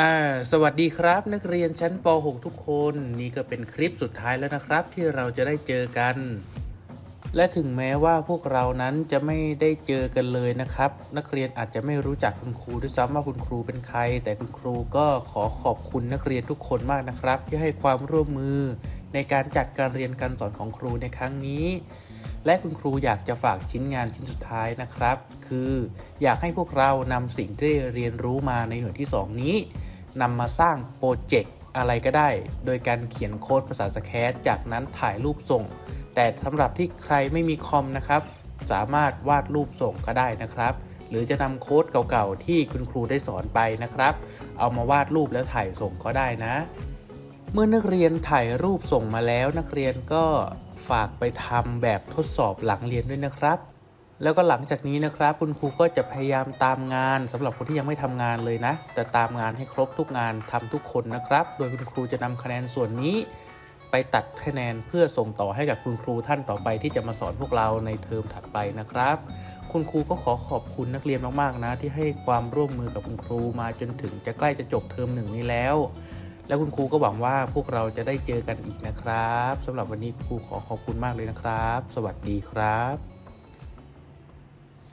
อ่าสวัสดีครับ นักเรียนชั้นป .6 ทุกคน นี่ก็เป็นคลิปสุดท้ายแล้วนะครับ ที่เราจะได้เจอกัน และถึงแม้ว่าพวกเรานั้นจะไม่ได้เจอกันเลยนะครับ นักเรียนอาจจะไม่รู้จักคุณครูด้วยซ้ำว่าคุณครูเป็นใคร แต่คุณครูก็ขอขอบคุณนักเรียนทุกคนมากนะครับ ที่ให้ความร่วมมือ ในการจัดการเรียนการสอนของครูในครั้งนี้ และคุณครูอยากจะฝากชิ้นงานชิ้นสุดท้ายนะครับ คืออยากให้พวกเรานำสิ่งที่เรียนรู้มาในหน่วยที่ 2 นี้ นำมาสร้างโปรเจกต์อะไรก็ได้ โดยการเขียนโค้ดภาษาสแครจากนั้นถ่ายรูปส่ง แต่สำหรับที่ใครไม่มีคอมนะครับ สามารถวาดรูปส่งก็ได้นะครับ หรือจะนำโค้ดเก่าๆ ที่คุณครูได้สอนไปนะครับ เอามาวาดรูปแล้วถ่ายส่งก็ได้นะ เมื่อนักเรียนถ่ายรูปส่งมาแล้ว นักเรียนก็ฝากไปทำแบบทดสอบหลังเรียนด้วยนะครับ แล้วก็หลังจากนี้นะครับ คุณครูก็จะพยายามตามงานสำหรับคนที่ยังไม่ทำงานเลยนะ แต่ตามงานให้ครบทุกงานทำทุกคนนะครับ โดยคุณครูจะนำคะแนนส่วนนี้ ไปตัดคะแนนเพื่อส่งต่อให้กับคุณครูท่านต่อไปที่จะมาสอนพวกเราในเทอมถัดไปนะครับ คุณครูก็ขอขอบคุณนักเรียนมากๆนะ ที่ให้ความร่วมมือกับคุณครูมาจนถึงจะใกล้จะจบเทอมหนึ่งนี้แล้วแล้วคุณครูก็หวังว่าพวกเราจะได้เจอกันอีกนะครับสำหรับวันนี้ครูขอขอบคุณมากเลยนะครับ สวัสดีครับ